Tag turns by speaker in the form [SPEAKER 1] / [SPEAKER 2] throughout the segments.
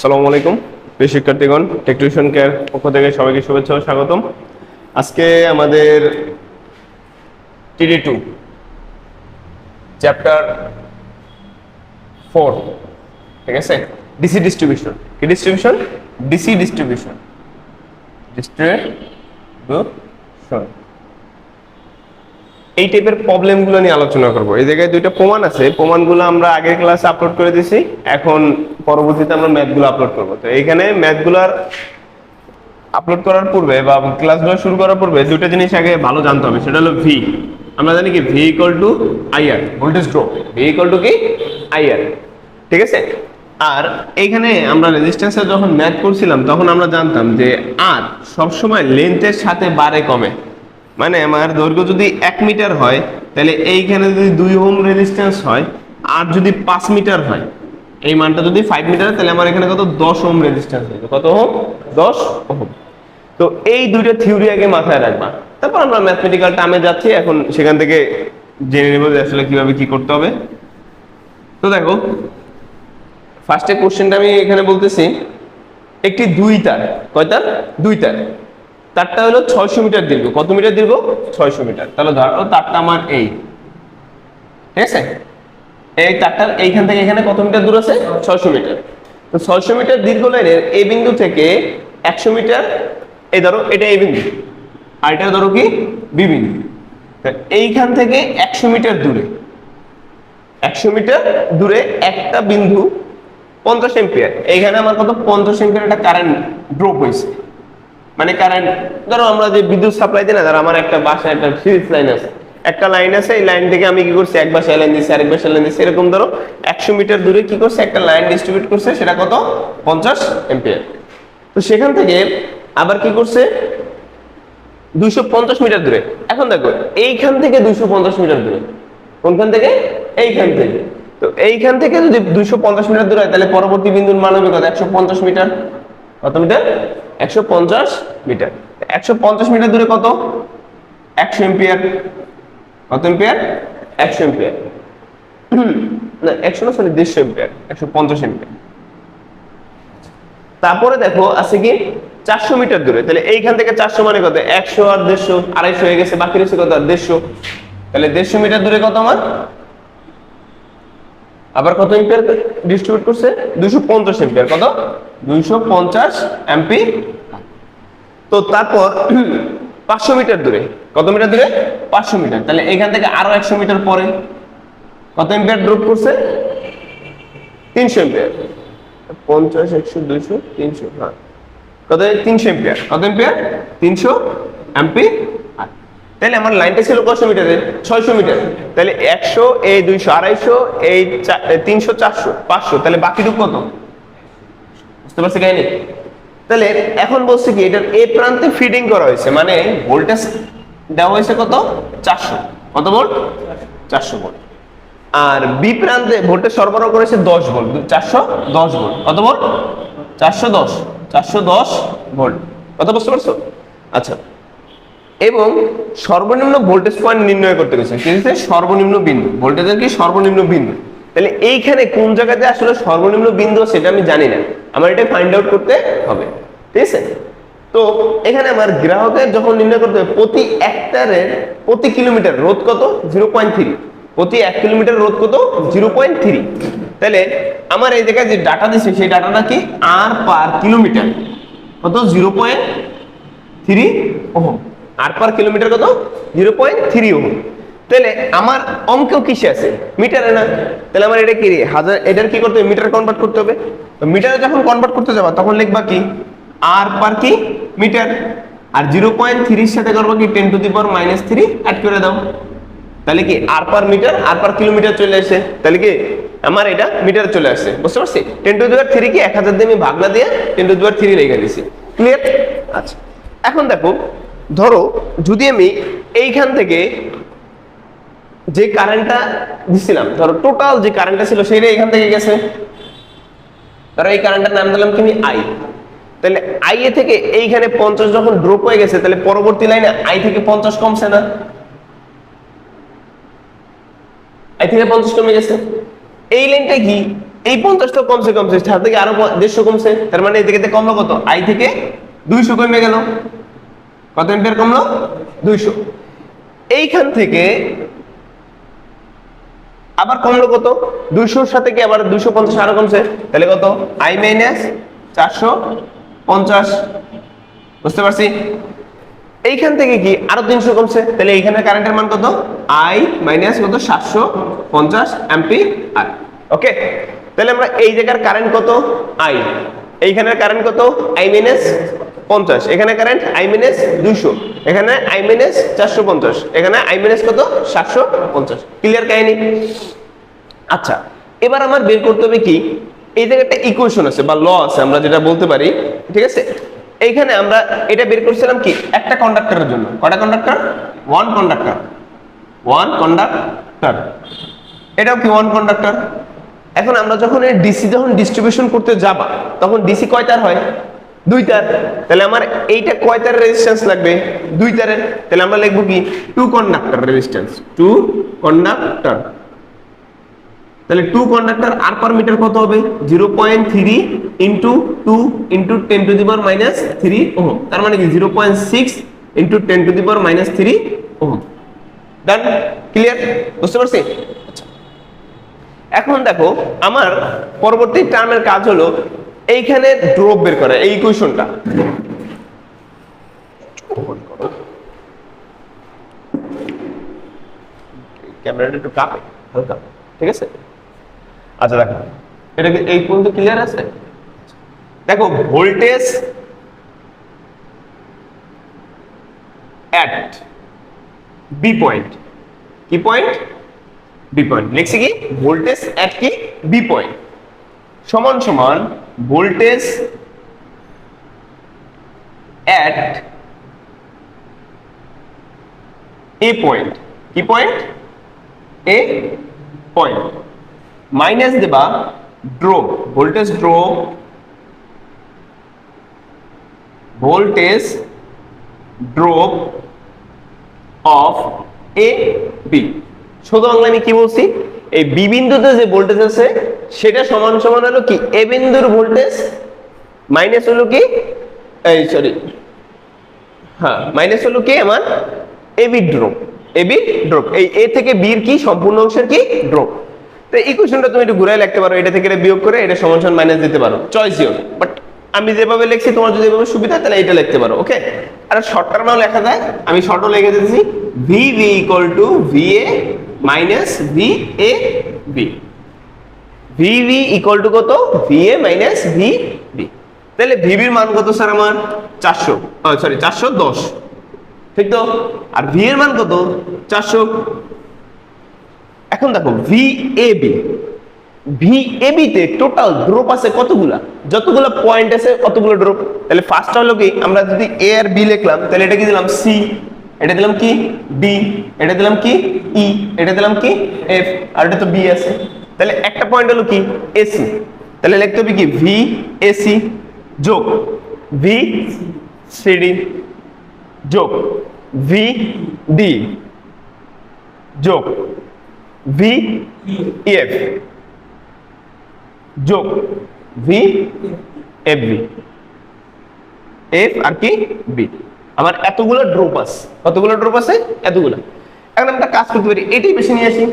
[SPEAKER 1] আসসালামু আলাইকুম। প্রিয় শিক্ষার্থীগণ টেকটিউশন কেয়ার পক্ষ থেকে সবাইকে শুভেচ্ছা ও স্বাগতম। আজকে আমাদের টিডি টু চ্যাপ্টার ফোর ঠিক আছে? ডিসি ডিস্ট্রিবিউশন কি ডিস্ট্রিবিউশন ডিসি ডিস্ট্রিবিউশন ডিস্ট্রিবিউশন এই টাইপের প্রবলেমগুলো নিয়ে আলোচনা করব। এই জায়গায় দুইটা প্রমাণ আছে। প্রমাণগুলো আমরা আগের ক্লাসে আপলোড করে দিয়েছি। এখন পরবর্তীতে আমরা ম্যাথগুলো আপলোড করব। তো এইখানে ম্যাথগুলোর আপলোড করার পূর্বে বা ক্লাসগুলো শুরু করার পূর্বে দুটো জিনিস আগে ভালো জানতে হবে। সেটা হলো ভি আমরা জানি কি? V equal to IR voltage drop V equal to কি? আইআর ঠিক আছে? আর এইখানে আমরা রেজিস্ট্যান্সে যখন ম্যাথ করছিলাম তখন আমরা জানতাম যে আর সবসময় লেন্থের সাথে বাড়ে কমে। মানে আমার দৈর্ঘ্য যদি এক মিটার হয়, তাহলে এইখানে যদি দুই হোম রেজিস্ট্যান্স হয়, আর যদি পাঁচ মিটার হয়, এই মানটা যদি ফাইভ মিটার তাহলে আমার এখানে কত? দশ ওম রেজিস্ট্যান্স হবে কত হোম দশ হোম তো এই দুইটা থিওরি আগে মাথায় রাখবা। তারপর আমরা ম্যাথমেটিক্যাল টার্মে যাচ্ছি। এখন সেখান থেকে জেনে নেব যে আসলে কীভাবে কি করতে হবে। তো দেখো ফার্স্টে কোশ্চেনটা আমি এখানে বলতেছি। একটি দুই তার। কয় তার? দুই তার। তারটা হলো ছয়শো মিটার দীর্ঘ। কত মিটার দীর্ঘ? ছয়শো মিটার। তাহলে ধরো তারটা আমার এই। ঠিক আছে? এই তারটার এইখান থেকে এখানে কত মিটার দূর আছে? ছয়শো মিটার। তো ছয়শো মিটার দীর্ঘ লাইনের এই বিন্দু থেকে একশো মিটার, এই ধরো এটা এই বিন্দু। আর এটা ধরো কি? বি বিন্দু। এইখান থেকে একশো মিটার দূরে, একশো মিটার দূরে একটা বিন্দু পঞ্চাশ এম্পিয়ার। এইখানে আমার কত? পঞ্চাশ এম্পিয়ার একটা কারেন্ট ড্রপ হয়েছে। মানে কারেন্ট ধরো আমরা যে বিদ্যুৎ সাপ্লাই দিই না, ধরো আমার একটা বাসায় একটা সিরিজ লাইন আছে। একটা লাইন আছে, এই লাইন থেকে আমি কি করছি, এক বাসায় লাইন দিচ্ছি আরেক বাসায় লাইন দিচ্ছি এরকম ধরো একশো মিটার দূরে কি করছে, একটা লাইন ডিস্ট্রিবিউট করছে, সেটা কত? পঞ্চাশ এম্পিয়ার তো সেখান থেকে আবার কি করছে? দুইশো পঞ্চাশ মিটার দূরে। এখন দেখো, এইখান থেকে দুইশো পঞ্চাশ মিটার দূরে। কোনখান থেকে? এইখান থেকে। তো এইখান থেকে যদি দুইশো পঞ্চাশ মিটার দূরে হয়, তাহলে পরবর্তী বিন্দুর মান হবে কত? একশো পঞ্চাশ মিটার কত মিটার একশো পঞ্চাশ মিটার। একশো পঞ্চাশ মিটার দূরে কত? কত না, একশো না সরি তারপরে দেখো, আছে কি? চারশো মিটার দূরে। তাহলে এইখান থেকে চারশো মানে কত? একশো আর দেড়শো। আড়াইশো হয়ে গেছে, বাকি রয়েছে কত? আর দেড়শো। তাহলে দেড়শো মিটার দূরে কত আমার? আবার কত এম্পিয়ার ডিস্ট্রিবিউট করছে? দুইশো পঞ্চাশ এম্পিয়ার। কত? দুইশো পঞ্চাশ এমপি। তো তারপর পাঁচশো মিটার দূরে। কত মিটার দূরে? পাঁচশো মিটার। তাহলে এখান থেকে আরও একশো মিটার পরে কত এম্পিয়ার ড্রপ করছে? তিনশো এম্পিয়ার। পঞ্চাশ, একশো, দুইশো, তিনশো হ্যাঁ। কত তিনশো এম্পিয়ার। কত এম্পিয়ার? তিনশো এমপি। তাহলে আমার লাইনটা ছিল কত মিটারে ছয়শো মিটার। তাহলে একশো, এই দুইশো, আড়াইশো, এই তিনশো, চারশো, পাঁচশো। তাহলে বাকিটুকু কত? তাহলে এখন বলছে কি, এটার এ প্রান্তে ফিডিং করা হয়েছে মানে ভোল্টেজ দেওয়া হয়েছে কত? চারশো। কত ভোল্ট চারশো ভোল্ট আর বি প্রান্তে ভোল্টেজ সরবরাহ করেছে দশ ভোল্ট চারশো দশ ভোল্ট কত ভোল্ট চারশো দশ। চারশো দশ ভোল্ট কত বুঝতে পারছ? আচ্ছা। এবং সর্বনিম্ন ভোল্টেজ পয়েন্ট নির্ণয় করতে গেছে। সর্বনিম্ন বিন্দু। ভোল্টেজের কি? সর্বনিম্ন বিন্দু। তাহলে এইখানে কোন জায়গাতে আসলে সর্বনিম্ন বিন্দু সেটা আমি জানি না। আমার এটা ফাইন্ড আউট করতে হবে। ঠিক আছে? তো এখানে আমার গ্রাহকের যখন নির্ণয় করতে হবে, প্রতি একটারের প্রতি কিলোমিটার রোধ কত? জিরো পয়েন্ট থ্রি প্রতি এক কিলোমিটার রোধ কত? জিরো পয়েন্ট থ্রি তাহলে আমার এই জায়গায় যে ডাটা দিচ্ছে সেই ডাটাটা কি? আর পার কিলোমিটার কত? Zero point three ohm. আর পার কিলোমিটার কত? Zero point three ohm. তাহলে আমার অঙ্কেও কিসে আছে? মিটারে না? তাহলে আমার এটা কি রে? হাজার, এটার কি করতে হবে? মিটার কনভার্ট করতে হবে। মিটারে যখন কনভার্ট করতে যাবা, তখন লিখবা কি? আর পার কি? মিটার। আর জিরো পয়েন্ট থ্রির সাথে করব কি? Ten to the power minus three add করে দাও। তাহলে কি আর পার মিটার আর পার কিলোমিটার চলে আসে? তাহলে কি আমার এটা মিটার চলে আসছে বুঝতে পারছি? টেন টু দুয়ার থ্রি কি এক হাজার দিয়ে আমি ভাগনা দিয়ে টেন টু দুয়ার থ্রি লেগে দিছি ক্লিয়ার আচ্ছা। এখন দেখো, ধরো যদি আমি এইখান থেকে যে কারেন্টটা দিছিলাম, ধরো টোটাল যে কারেন্টটা ছিল সেটা এখান থেকে গেছে। ধরো এই কারেন্টটার নাম দিলাম আমি আই তাহলে আই এ থেকে এইখানে পঞ্চাশ যখন ড্রপ হয়ে গেছে, তাহলে পরবর্তী লাইনে আই থেকে পঞ্চাশ কমছে না। আই থেকে পঞ্চাশ কমে গেছে। এই লাইনটা কি? এই পঞ্চাশ তো কমছে কমছে। তার থেকে আরও দেড়শো কমছে। তার মানে এদিকে কমলো কত? আই থেকে দুইশো কমে গেল। কত এম্পিয়ার কমলো? দুইশো। এইখান থেকে আবার কমলো কত? দুইশোর সাথে কি আবার দুইশো পঞ্চাশ আরও কমছে? তাহলে কত? আই মাইনাস চারশো পঞ্চাশ। বুঝতে পারছি? এইখান থেকে কি আরও তিনশো কমছে? তাহলে এইখানে কারেন্টের মান কত? আই মাইনাস কত? সাতশো পঞ্চাশ এমপি আর। ওকে? তাহলে আমরা এই জায়গার কারেন্ট কত? আই। এইখানের কারেন্ট কত? আই মাইনাস পঞ্চাশ। এখানে কারেন্ট আই মাইনাস দুইশো। এখানে আই মাইনাস চারশো পঞ্চাশ। এখানে আই মাইনাস কত? সাতশো পঞ্চাশ। ক্লিয়ার কাহিনী? আচ্ছা এবার আমার বের করতে হবে কি? এই জায়গায় একটা ইকুয়েশন আছে বা ল আছে, আমরা যেটা বলতে পারি, ঠিক আছে? এইখানে আমরা এটা বের করছিলাম কি? একটা কন্ডাক্টরের জন্য। কটা conductor one conductor one conductor এটাও কি ওয়ান কন্ডাক্টর এখন আমরা যখন ডিসি যখন ডিস্ট্রিবিউশন করতে যাবা, তখন ডিসি কয় তার হয়? দুই তার তাহলে আমার এইটা কয় তার রেজিস্ট্যান্স লাগবে? দুই তারের তাহলে আমরা লিখব কি? Two conductor resistance two conductor তাহলে টু কন্ডাক্টর আর পার মিটার কত হবে? Zero point three into two into ten to the minus three ohm তার মানে কি? Zero point six into ten to the minus three ohm done clear বুঝতে পারছি? আচ্ছা। এখন দেখো, আমার পরবর্তী টার্মের কাজ হলো এইখানে ড্রপ বের করা, এই ইকুয়েশনটা ক্যামেরাটা একটু কাঁপে, হালকা, ঠিক আছে? আচ্ছা দেখো, এটা এই পর্যন্ত ক্লিয়ার আছে? দেখো ভোল্টেজ অ্যাট বি পয়েন্ট কি পয়েন্ট বি পয়েন্ট লিখছি কি? ভোল্টেজ অ্যাট কি? বি পয়েন্ট সমান সমান ভোল্টেজ অ্যাট এ পয়েন্ট কি পয়েন্ট এ পয়েন্ট মাইনাস দেবা drop voltage drop voltage drop of A B শুধু বাংলা আমি কি বলছি? এই বি বিন্দুতে যে ভোল্টেজ আছে, সেটা সমান সমান হলো কি? এ বিন্দুর ভোল্টেজ মাইনাস হলো কি? এই সরি হ্যাঁ মাইনাস হলো কি আমার? এবি ড্রপ এবি ড্রপ এই এ থেকে বির কি? সম্পূর্ণ অংশের কি? ড্রপ তো ইকুয়েশনটা তুমি একটু ঘুরাই লিখতে পারো, এটা থেকে এটা বিয়োগ করে এটা সমান সমান মাইনাস দিতে পারো চয়েস ইওর বাট আমি যেভাবে লিখছি, তোমার যদি এভাবে সুবিধা তাহলে এটা লিখতে পারো ওকে আর শর্ট টার্মেও লেখা যায়। আমি শর্টও লিখে দিতেছি V V equal to V A minus V A B V V equal to কত? V A minus V B তাহলে ভিবির মান কত স্যার আমার? চারশো। সরি চারশো দশ। ঠিক তো? আর ভি এর মান কত? চারশো। এখন দেখো V A B V A B তে টোটাল ড্রপ আছে কতগুলা? যতগুলো পয়েন্ট আছে, কতগুলো ড্রপ তাহলে ফার্স্ট হলো কি, আমরা যদি এ আর বি লিখলাম, তাহলে এটা কি দিলাম? সি এটা দিলাম কি? ডি এটা দিলাম কি? ই এটা দিলাম কি? এফ আর এটা তো বি আছে। তাহলে একটা পয়েন্ট হলো কি? এসি তাহলে লিখতে হবে কি? ভি এসি যোগ ভি সিডি যোগ ভি ডি যোগ ভি এফ যোগ ভি এফ বি এফ আর কি? বি আমার এতগুলো ড্রপ আছে কতগুলো ড্রপ আছে? এতগুলো। এখন আমরা কাজ করতে পারি, এটাই বেশি নিয়ে আসি।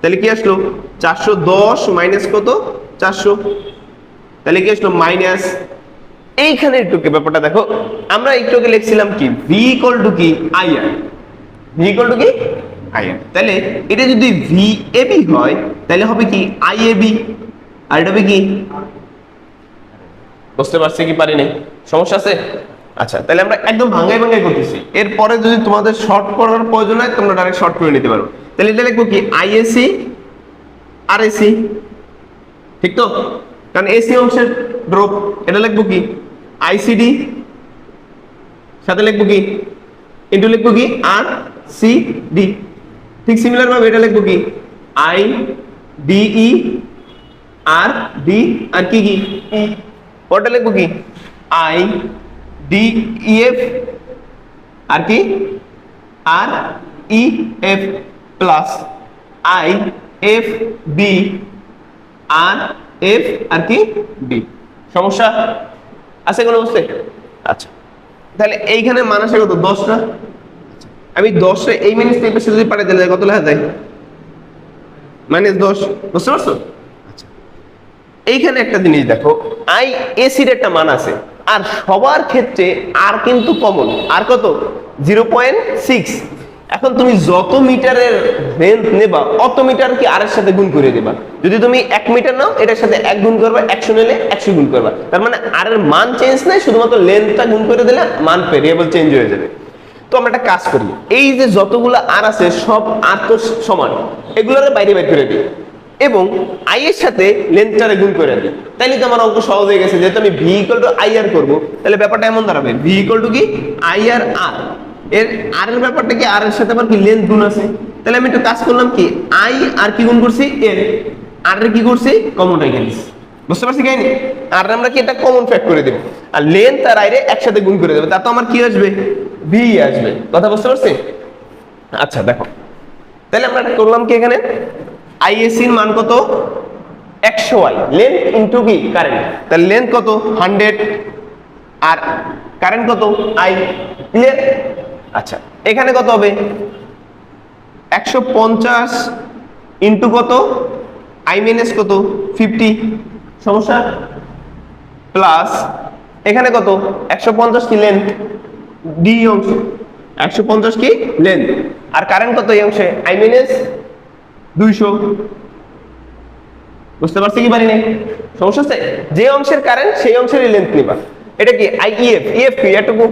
[SPEAKER 1] তাহলে কি আসলো? চারশো দশ মাইনাস কত? চারশো। তাহলে কি আসলো? মাইনাস এইখানে একটু ব্যাপারটা দেখো। আমরা একটু লিখছিলাম কি? ভি ইকুয়াল টু কি? I R V equal to কি? আই তাহলে এটা যদি ভি এ বি হয়, তাহলে হবে কি? আই এ বি আর এটা কি? বুঝতে পারছি কি পারি নাই? সমস্যা আছে? আচ্ছা তাহলে আমরা একদম ভাঙাই ভাঙাই করতেছি। এরপরে যদি তোমাদের শর্ট করার প্রয়োজন হয়, তোমরা ডাইরেক্ট শর্ট করে নিতে পারো। তাহলে এটা লিখব কি? আইএসি আর এসি ঠিক তো? কারণ এসি অংশের ড্রপ এটা লিখব কি? আইসিডি সাথে লিখব কি? ইন্টু লিখব কি? আর সি ডি ঠিক সিমিলার ভাবে এটা লিখব কি? I DE R, D, R কি কি? ই ওটা লিখব কি? I, D, E, F, R কি? R, E, F plus, I, F, B, R, F, R কি? ডি সমস্যা? আছে কোনো বুঝতে আচ্ছা। তাহলে এইখানে মান আসে কত দশটা আমি দশে এই মাইনাস এই পাশে যদি পারে তাহলে কত লেখা যায়? মাইনাস দশ। বুঝতে পারছ। এইখানে একটা জিনিস দেখো আই এসির একটা মান আছে। আর সবার ক্ষেত্রে আর কিন্তু কমন আর কত? জিরো পয়েন্ট সিক্স এখন তুমি যত মিটারের লেন্থ নেবা, অত মিটার কি আর এর সাথে গুণ করে দেবা। যদি তুমি এক মিটার নাও, এটার সাথে এক গুণ করবা, একশো নিলে একশো গুণ করবা। তার মানে আর এর মান চেঞ্জ নাই, শুধুমাত্র লেন্থটা গুণ করে দিলে মান ভেরিয়েবল চেঞ্জ হয়ে যাবে। তো আমরা একটা কাজ করি। এই যে যতগুলো আর আছে, সব আর তো সমান। এগুলোর বাইরে বের করে দিই। এবং আই এর সাথে লেন্থটারে গুণ করে দিই তাইলে তো আমার অঙ্ক সহজ হয়ে গেছে। যেহেতু আমি V equal to I R করব তাহলে ব্যাপারটা এমন দাঁড়াবে। ভি ইকুয়াল টু কি? আই আর আর এর আর এর ব্যাপারটা কি? আর এর সাথে আবার কি লেন্থ গুণ আছে? তাহলে আমি একটু কাজ করলাম কি? আই আর কি গুণ করছি? এর। আর এর কি করছি? কমন রেখে বুঝতে পারছি কাহিনি আর আমরা কি এটা কমন ফ্যাক্ট করে দেবো। আর লেন্থ আর আইরে একসাথে গুণ করে দেবো। তা তো আমার কি আসবে? ভি আসবে। কথা বুঝতে পারছি? আচ্ছা দেখো। তাহলে আমরা করলাম কি এখানে? আইএসির মান কত? একশো ওয়াই লেন্থ ইন্টু কি? কারেন্ট তাহলে লেন্থ কত? হান্ড্রেড আর কারেন্ট কত? আই ক্লিয়ার আচ্ছা এখানে কত হবে? একশো পঞ্চাশ ইন্টু কত? আই মাইনাস কত? ফিফটি সমস্যা? প্লাস এখানে কত? একশো পঞ্চাশ কি লেন্থ ডি অংশ। একশো পঞ্চাশ কি? লেন্থ আর কারেন্ট কত এই অংশে? আই মাইনাস দুইশো। বুঝতে পারছি কি পারি নাই সমস্যা আছে যে অংশের কারেন্ট সেই অংশেরই লেন্থ নিবা। এটা কি? আই ইএফ ইএফ কি এটুকু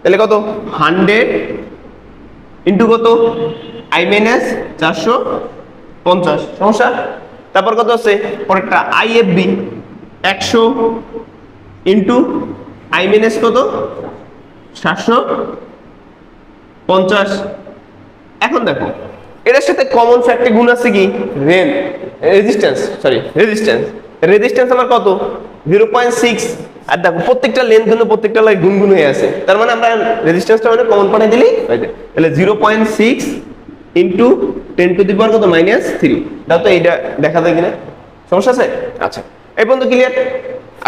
[SPEAKER 1] তাহলে কত? হান্ড্রেড ইন্টু কত? আই মাইনাস চারশো পঞ্চাশ। সমস্যা? তারপর কত আছে? পরেরটা আই এফ বি একশো ইন্টু আই মাইনাস কত? সাতশো পঞ্চাশ। এখন দেখো এটার সাথে কমন ফ্যাক্টর গুণ আছে কি? রেন রেজিস্ট্যান্স সরি রেজিস্ট্যান্স রেজিস্ট্যান্স আমার কত? জিরো পয়েন্ট সিক্স আর দেখো প্রত্যেকটা লেন কিন্তু প্রত্যেকটা লাই গুনগুন হয়ে আছে। তার মানে আমরা রেজিস্ট্যান্সটা মানে কমন পাঠিয়ে দিলেই হয়ে তাহলে zero point six into ten to the power কত? মাইনাস থ্রি দাও তো এইটা দেখা যায় কিনা? সমস্যা আছে? আচ্ছা। এই পর্যন্ত ক্লিয়ার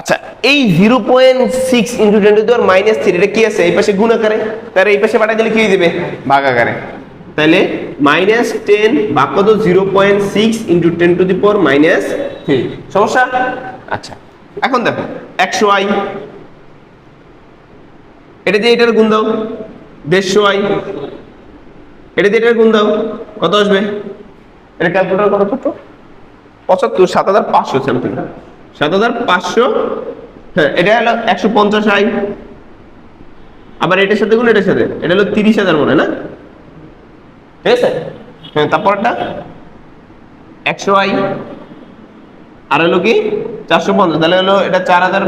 [SPEAKER 1] আচ্ছা এই zero point six into ten to the power minus three এটা কি আছে? এই পাশে গুণ আকারে। তার এই পাশে পাঠিয়ে দিলে কি হয়ে যাবে? ভাগ আকারে। তাহলে মাইনাস টেন বা কত? Zero point six into ten to the power minus three. সমস্যা? আচ্ছা এখন দেখো, একশো আই। এটা দিয়ে এটার গুণ দাও, দেড়শো আই। এটা দিয়ে এটার গুণ দাও, কত আসবে? এটা ক্যালকুলেটর কত কত? পঁচাত্তর, সাত হাজার পাঁচশো সামথিং সাত হাজার পাঁচশো হ্যাঁ এটা হলো একশো পঞ্চাশ আই। আবার এটার সাথে গুণ, এটার সাথে। এটা হলো তিরিশ হাজার মনে না? ঠিক আছে হ্যাঁ তারপরটা একশো আই। আর হলো কি? চারশো পঞ্চাশ। তাহলে হলো এটা চার হাজার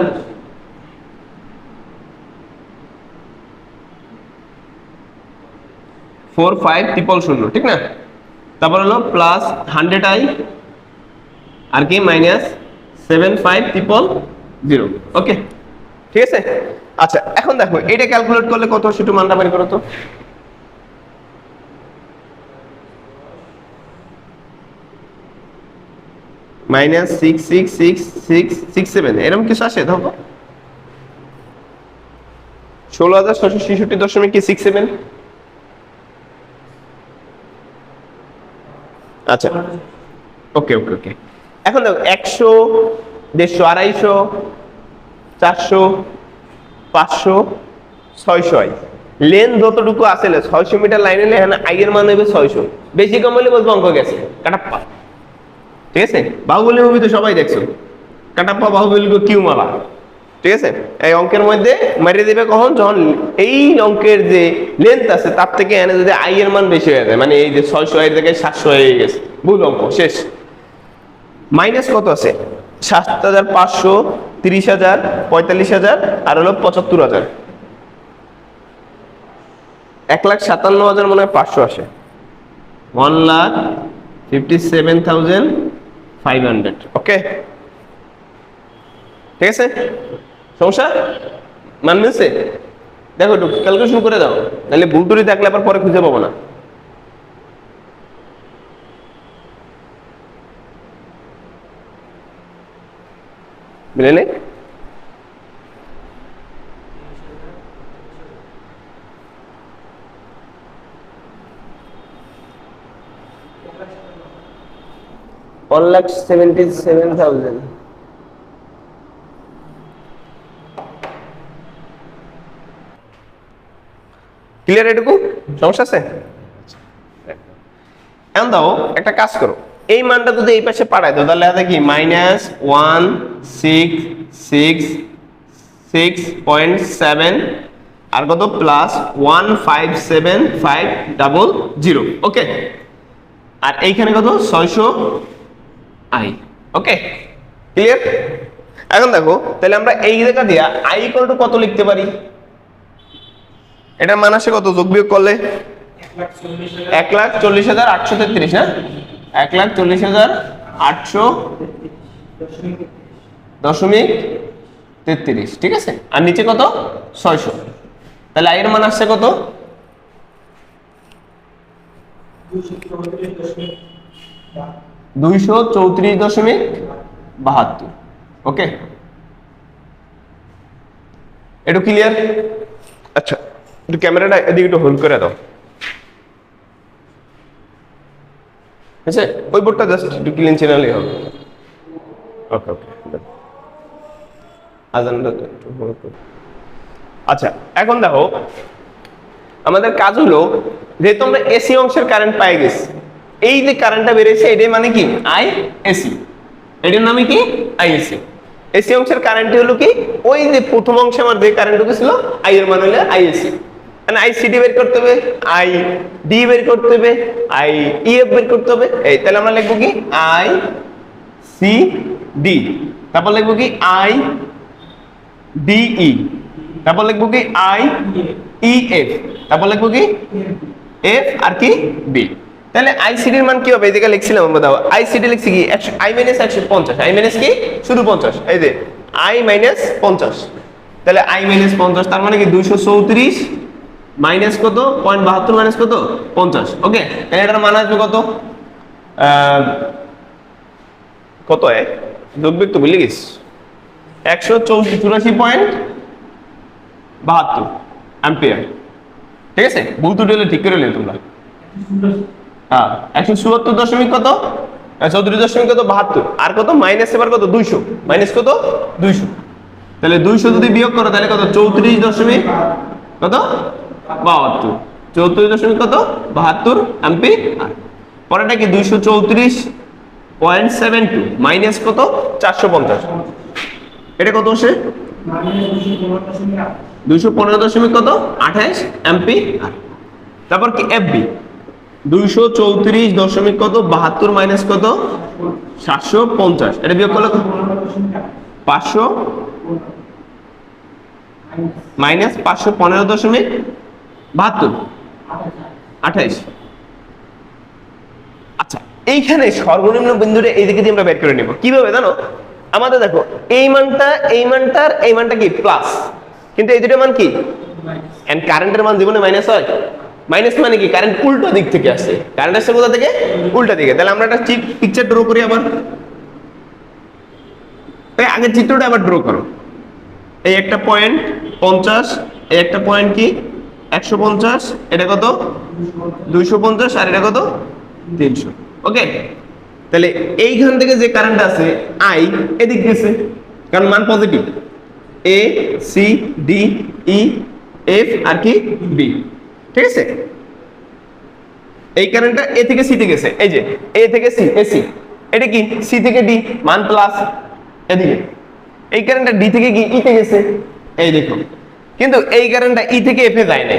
[SPEAKER 1] ফোর ফাইভ ট্রিপল শূন্য, ঠিক না? তারপর হলো প্লাস হান্ড্রেড আই আর কি minus seven five triple zero. Okay, ঠিক আছে? আচ্ছা এখন দেখো, এটা ক্যালকুলেট করলে কত? সেটু মানটা বের করো তো। Minus six six six six six seven এরকম কিছু আসে দেখো ষোলো হাজার ছশো ছেষট্টি দশমিক কি সিক্স সেভেন আচ্ছা। ওকে ওকে ওকে এখন দেখো, একশো, দেড়শো, আড়াইশো, চারশো, পাঁচশো, ছয়শো লেন যতটুকু আসলে ছয়শো মিটার লাইনে এখানে আইয়ের মান হবে ছয়শো। বেশি কম হলে বলব, অঙ্ক গেছে। কাটাপ্পা। ঠিক আছে? বাহুবলী মুভি তো সবাই দেখছ। কাটাপ্পা বাহুবলী কিউ মালা। ঠিক আছে? এই অঙ্কের মধ্যে মারিয়ে দেবে কখন? যখন এই অঙ্কের যে লেন্থ আছে, তার থেকে এনে যদি আই এর মান বেশি হয়ে যায় মানে এই যে ছয়শো এর জায়গায় সাতশো হয়ে গেছে। ভুল অঙ্ক, শেষ। মাইনাস কত আছে? সাত হাজার পাঁচশো তিরিশ হাজার, পঁয়তাল্লিশ হাজার, আর হলো পঁচাত্তর হাজার। এক লাখ সাতান্ন হাজার মনে হয় পাঁচশো আসে। One lakh fifty seven thousand five hundred okay ঠিক আছে? সমস্যা? মান মিলছে? দেখো একটু ক্যালকুলেশন করে দাও। নাহলে ভুল টুরি থাকলে আবার পরে খুঁজে পাবো না। মিলে নেই one lakh seventy seven thousand clear এটুকু? সমস্যা আছে? এখন দাও, একটা কাজ করো। এই মানটা যদি এই পাশে পাঠায় দাও, তাহলে কি? Minus one six six six point seven আর কত? Plus one five seven five double zero okay আর এইখানে কত? ছয়শো আই ওকে ক্লিয়ার এখন দেখো, তাহলে আমরা এই জায়গা দিয়া আই ইকুয়াল টু কত লিখতে পারি? এটার মান আসে কত? যোগ বিয়োগ করলে? এক লাখ চল্লিশ হাজার আটশো তেত্রিশ না এক লাখ চল্লিশ হাজার আটশো দশমিক তেত্রিশ। ঠিক আছে? আর নিচে কত? ছয়শো। তাহলে আয়ের মান আসছে কত? দুইশো চৌত্রিশ দশমিক বাহাত্তর। ওকে একটু ক্লিয়ার আচ্ছা একটু ক্যামেরাটা এদিকে একটু হোল্ড করে দাও। আছে ওই বোর্ডটা জাস্ট একটু ক্লিন চ্যানেলই হবে। ওকে ওকে আজানটা একটু আচ্ছা এখন দেখো আমাদের কাজ হলো যেহেতু আমরা এসি অংশের কারেন্ট পাই গেছি এই যে কারেন্টটা বেরিয়েছে এটাই মানে কি? আই এসি এটার নামে কি? আই এসি এসি অংশের কারেন্টটি হলো কি? ওই যে প্রথম অংশে আমার যে কারেন্ট ঢুকেছিল আই এর মান হলো আই এসি মানে আই সিডি বের করতে হবে আই ডি বের করতে হবে আই ইএফ বের করতে হবে। এই, তাহলে আমরা লিখব কি? আই সি ডি তারপর লিখব কি? আই ডিই তারপর লিখব কি? আই ই এফ তারপর লিখব কি? এফ আর কি? বি তাহলে আইসিডির মান কি হবে? এদিকে লিখছিলাম আমরা দাও। আইসিডি লিখছি কি? আই মাইনাস একশো পঞ্চাশ। আই মাইনাস কি? শুধু পঞ্চাশ। এই যে আই মাইনাস পঞ্চাশ। তাহলে আই মাইনাস পঞ্চাশ, তার মানে কি দুইশো চৌত্রিশ মাইনাস কত? পয়েন্ট বাহাত্তর মাইনাস কত? পঞ্চাশ। ওকে তাহলে এটার মান আসবে কত? কত এ? যোগ তো বুঝলি গেছিস? একশো চুরাশি পয়েন্ট বাহাত্তর অ্যাম্পিয়ার ঠিক আছে? ভুল ত্রুটি হলে ঠিক করে নিলে তোমরা। হ্যাঁ একশো চুয়াত্তর দশমিক কত? চৌত্রিশ দশমিক কত? বাহাত্তর। আর কত? মাইনাস এবার কত? দুইশো। মাইনাস কত? দুইশো। তাহলে দুইশো যদি বিয়োগ করো, তাহলে কত? চৌত্রিশ দশমিক কত? বাহাত্তর। চৌত্রিশ দশমিক কত? বাহাত্তর এমপি আর পরেরটা কি? দুইশো চৌত্রিশ পয়েন্ট সেভেন টু। মাইনাস কত? চারশো পঞ্চাশ। এটা কত আসে? দুইশো পনেরো দশমিক কত? আঠাইশ এমপি তারপর কি? এফবি। দুইশো চৌত্রিশ দশমিক কত? বাহাত্তর মাইনাস কত? সাতশো পঞ্চাশ। এটা বিয়োগ করলে? পাঁচশো মাইনাস আঠাইশ। আচ্ছা এইখানে সর্বনিম্ন বিন্দুটা এইদিকে দিয়ে আমরা বের করে নেব। কীভাবে জানো? আমাদের দেখো, এই মানটা, এই মানটার এই মানটা কি? প্লাস কিন্তু এই দুটো মান কি? কারেন্টের মান জীবনে মাইনাস হয়। মাইনাস মানে কি? কারেন্ট উল্টো দিক থেকে আসছে। কারেন্ট আসছে কোথা থেকে? উল্টা দিকে। তাহলে আমরা একটা চিপ পিকচার ড্র করি আবার। তাই আগের চিত্রটা আবার ড্র করো। এই একটা পয়েন্ট পঞ্চাশ, এই একটা পয়েন্ট কি? একশো পঞ্চাশ, এটা কত? দুইশো পঞ্চাশ, আর এটা কত? তিনশো। ওকে তাহলে এইখান থেকে যে কারেন্ট আছে আই এদিক গেছে। কারণ মান positive A C D E F আর কি? বি ঠিক আছে? এই কারেন্টটা এ থেকে সি তে গেছে। এই যে এ থেকে সি এসি এটা কি? সি থেকে ডি মান প্লাস এদিকে। এই কারেন্টটা ডি থেকে কি? ই তে গেছে। এই দেখো কিন্তু এই কারেন্টটা ই থেকে এফ এ যায় নাই।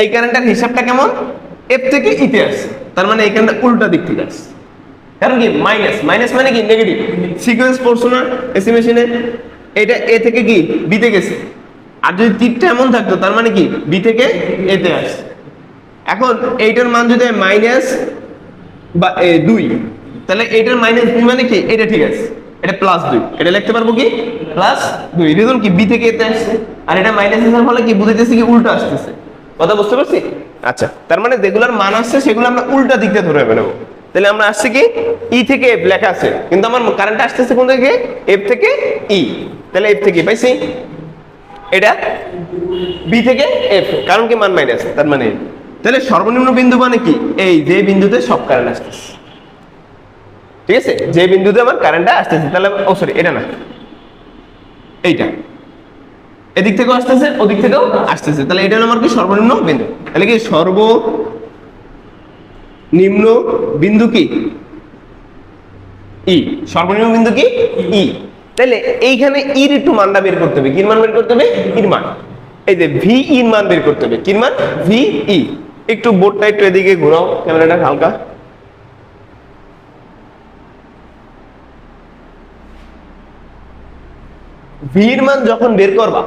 [SPEAKER 1] এই কারেন্টের হিসাবটা কেমন? এফ থেকে ই তে আসছে। তার মানে এই কারেন্টটা উল্টা দিক থেকে আসছে। কারণ কি? মাইনাস মাইনাস মানে কি? নেগেটিভ সিকোয়েন্স পড়ছো না এসি মেশিনে এটা এ থেকে কি? বি তে গেছে। আর যদি তীরটা এমন থাকতো, তার মানে কি? বি থেকে এতে তে আসছে এখন এইটার মান যদি মাইনাস বা দুই, তাহলে এইটার মাইনাস দুই মানে কি? এটা ঠিক আছে। এটা প্লাস দুই। এটা লিখতে পারব কি? প্লাস দুই। রিজন কি? বি থেকে এতে আসছে। আর এটা মাইনাস আসার ফলে কি? বুঝাইতেছে কি? উল্টো আসতেছে। কথা বুঝতে পারছি? আচ্ছা তার মানে যেগুলোর মান আসছে, সেগুলো আমরা উল্টা দিক দিয়ে ধরে নেব তাহলে আমরা আসছে কি? ই থেকে এফ লেখা আছে। কিন্তু আমার কারেন্ট আসতেছে কোন থেকে এফ থেকে ই তাহলে এফ থেকে পাইছি? এটা? বি থেকে এফ কারণ কি? মান মাইনাস তার মানে তাহলে সর্বনিম্ন বিন্দু মানে কি? এই যে বিন্দুতে সব কারেন্ট আসতেছে। ঠিক আছে? যে বিন্দুতে আমার কারেন্টটা আসতেছে, তাহলে ও সরি এটা না। এইটা। এদিক থেকেও আসতেছে, ওদিক থেকেও আসতেছে। তাহলে এটা আমার কি সর্বনিম্ন বিন্দু? তাহলে কি সর্ব নিম্ন বিন্দু কি? ই সর্বনিম্ন বিন্দু কি? ই তাহলে এইখানে ইর একটু মানটা বের করতে হবে। কির মান বের করতে হবে? ইর মান। এই যে ভি ইর মান বের করতে হবে। কির মান? V E. একটু বোর্ডটা একটু এদিকে ঘোরাও, ক্যামেরাটা হালকা। ভির মান যখন বের করবা,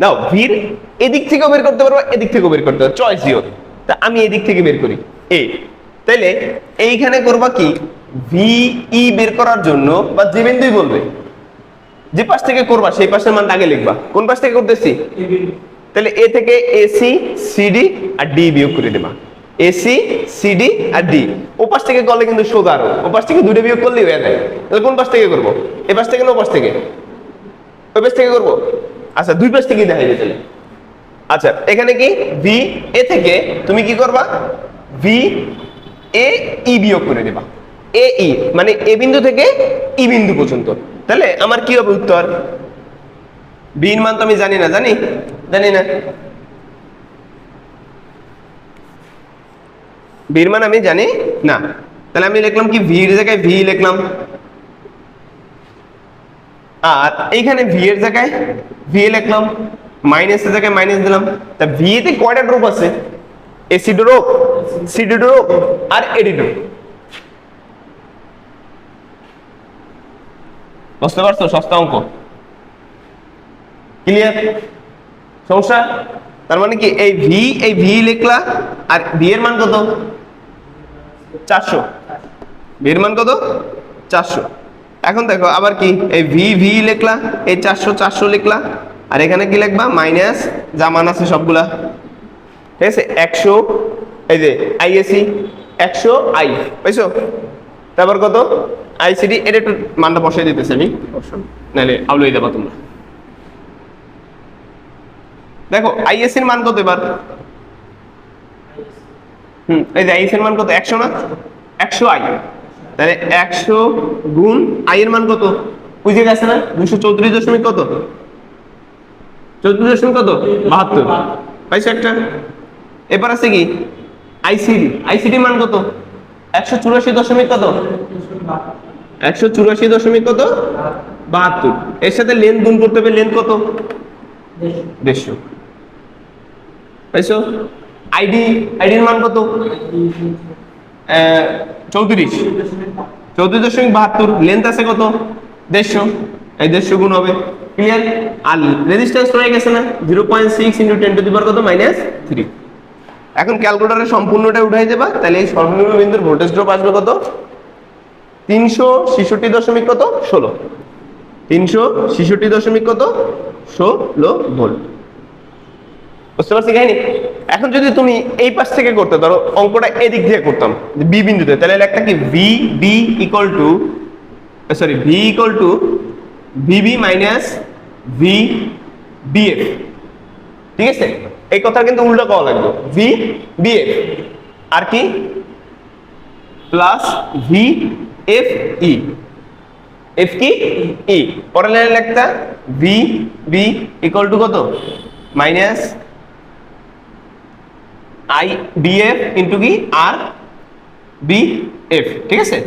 [SPEAKER 1] নাও ভির এদিক থেকেও বের করতে পারবা, এদিক থেকেও বের করতে পারবা। চয়েস ইওর তা আমি এদিক থেকে বের করি। এ। তাইলে এইখানে করবা কি? ভি ই বের করার জন্য, বা যে বিন্দুই বলবে যে পাশ থেকে করবা, সেই পাশের মানটা আগে লিখবা। কোন পাশ থেকে করতেছি? তাহলে এ থেকে এসি সিডি আর ডি বিয়োগ করে দেবা। এসি সিডি আর ডি। ও পাশ থেকে করলে কিন্তু সোজা আরও। ও পাশ থেকে দুটো বিয়োগ করলেই হয়ে যায়। তাহলে কোন পাশ থেকে করব? এ পাশ থেকে না ও পাশ থেকে? ওই পাশ থেকে করব? আচ্ছা দুই পাশ থেকেই দেখা যায় তাহলে। আচ্ছা এখানে কি? ভি এ থেকে তুমি কি করবা? ভি এ ই বিয়োগ করে দেবা। এ ই মানে এ বিন্দু থেকে ই বিন্দু পর্যন্ত। তাহলে আমার কি হবে উত্তর? বির মান তো আমি জানি না, জানি? জানি না। বির মান আমি জানি না। তাহলে আমি লিখলাম কি ভির জায়গায় ভি লিখলাম। আর এইখানে ভি এর জায়গায় ভি লিখলাম মাইনাস এর জায়গায় মাইনাস দিলাম। তা ভি তে কয়টা ড্রপ আছে? এসি ড্রপ সিডি ড্রপ আর এডি ড্রপ বুঝতে পারছ? সস্তা অঙ্ক। ক্লিয়ার সমস্যা? তার মানে কি এই ভি এই ভি লিখলা, আর ভি এর মান কত? চারশো। ভি এর মান কত? চারশো। এখন দেখো, আবার কি? এই ভি ভি লিখলা, এই চারশো চারশো লিখলা, আর এখানে কি লিখবা? মাইনাস যা মান আছে সবগুলা। ঠিক আছে? একশো, এই যে আইএসি একশো আই পাইছো তারপর কত? আইসিডি এটা একটু মানটা বসাই দিতেছে আমি। নাহলে আউলাই দেবা তোমরা। দেখো আইএসির মান কত এবার? হুম এই যে আইএস এর মান কত? একশো না? একশো আই। তাহলে একশো গুণ আই এর মান কত? বুঝে গেছে না? দুশো চৌত্রিশ দশমিক কত? চৌত্রিশ দশমিক কত? বাহাত্তর। পাইছো একটা? এবার আছে কি? আইসিডি। আইসিডি মান কত? একশো চুরাশি দশমিক কত? একশো চুরাশি দশমিক কত? বাহাত্তর। এর সাথে লেন গুণ করতে হবে লেন কত? দেড়শো। পাইছো? আইডি আইডির মান কত? চৌত্রিশ। চৌত্রিশ দশমিক বাহাত্তর। লেন্থ আছে কত? দেড়শো। এই দেড়শো গুণ হবে। ক্লিয়ার? আর রেজিস্ট্যান্স রয়ে গেছে না? Zero point six into ten to the power কত? Minus three. এখন ক্যালকুলেটারে সম্পূর্ণটা উঠাই দেবা তাহলে এই সর্বনিম্ন বিন্দুর ভোল্টেজ ড্রপ আসবে কত? তিনশো ছেষট্টি দশমিক কত? ষোলো। তিনশো ছেষট্টি দশমিক কত? ষোলো ভোল্ট। বুঝতে পারছি কাহিনি? এখন যদি তুমি এই পাশ থেকে করতে ধরো, অঙ্কটা এদিক দিয়ে করতাম, বি বিন্দুতে, তাহলে একটা কি? V B equal to sorry V equal to VB minus V BF ঠিক আছে? এই কথা কিন্তু উল্টো করা লাগবে। ভি বিএফ আর কি? Plus V F E F কি? ই পরের লাইনে লিখতা ভি বি ইকুয়াল টু কত? Minus I B F into কি? আর বি এফ ঠিক আছে?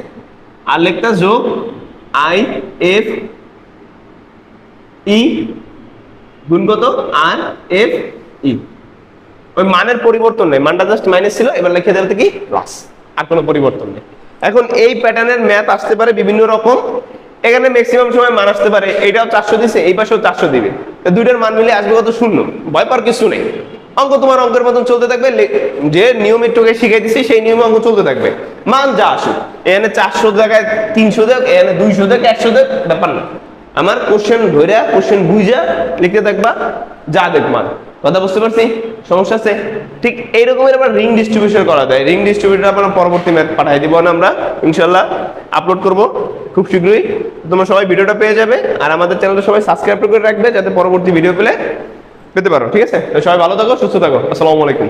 [SPEAKER 1] আর লিখতা যোগ আই এফ ই গুণ কত? আর এফ ই ওই মানের পরিবর্তন নেই। মানটা জাস্ট মাইনাস ছিল, এবার লিখে দেবে কি? প্লাস আর কোনো পরিবর্তন নেই। এখন এই প্যাটার্নের ম্যাথ আসতে পারে বিভিন্ন রকম। এখানে ম্যাক্সিমাম সময় মান আসতে পারে, এইটাও চারশো দিছে, এই পাশেও চারশো দিবে। দুইটার মান মিলে আসবে কত? শূন্য। ভয় পাওয়ার কিছু নেই। অঙ্ক তোমার অঙ্কের মতন চলতে থাকবে যে নিয়ম একটুকে শিখাই দিছি, সেই নিয়মে অঙ্ক চলতে থাকবে। মান যা আসুক, এখানে চারশো জায়গায় তিনশো দেখ, এখানে দুইশো দেখ, একশো দেখ, ব্যাপার না। আমার কোশ্চেন ধরে কোশ্চেন বুঝা, লিখতে থাকবা, যা দেখ মান। কথা বুঝতে পারছি? সমস্যা আছে? ঠিক এইরকমের আবার রিং ডিস্ট্রিবিউশন করা যায়। রিং ডিস্ট্রিবিউশন আপনার পরবর্তী ম্যাথ পাঠাই দিব না আমরা। ইনশাল্লাহ আপলোড করব খুব শীঘ্রই। তোমরা সবাই ভিডিওটা পেয়ে যাবে আর আমাদের চ্যানেলটা সবাই সাবস্ক্রাইব করে রাখবে যাতে পরবর্তী ভিডিও পেলে পেতে পারো। ঠিক আছে? সবাই ভালো থাকো, সুস্থ থাকো। আসসালামু আলাইকুম।